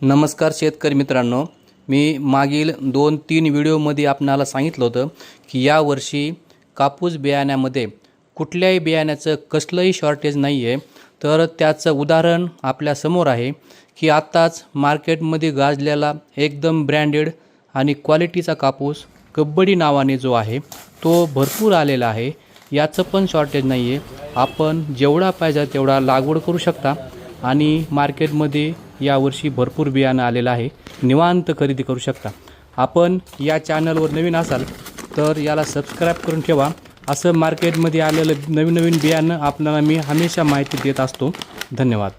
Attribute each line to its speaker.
Speaker 1: नमस्कार शेतकरी मित्रांनो. मी मागील दोन तीन व्हिडिओमध्ये आपणाला सांगितलं होतं की यावर्षी कापूस बियाण्यामध्ये कुठल्याही बियाण्याचं कसलंही शॉर्टेज नाही आहे तर त्याचं उदाहरण आपल्यासमोर आहे की आत्ताच मार्केटमध्ये गाजलेला एकदम ब्रँडेड आणि क्वालिटीचा कापूस कब्बडी नावाने जो आहे तो भरपूर आलेला आहे. याचं पण शॉर्टेज नाही आहे आपण जेवढा पाहिजे तेवढा लागवड करू शकता आणि मार्केटमध्ये यावर्षी भरपूर बियाणं आलेलं आहे. निवांत खरेदी करू शकता. आपण या चॅनलवर नवीन असाल तर याला सबस्क्राईब करून ठेवा. असं मार्केटमध्ये आलेलं नवीन नवीन बियाणं आपल्याला मी हमेशा माहिती देत असतो. धन्यवाद.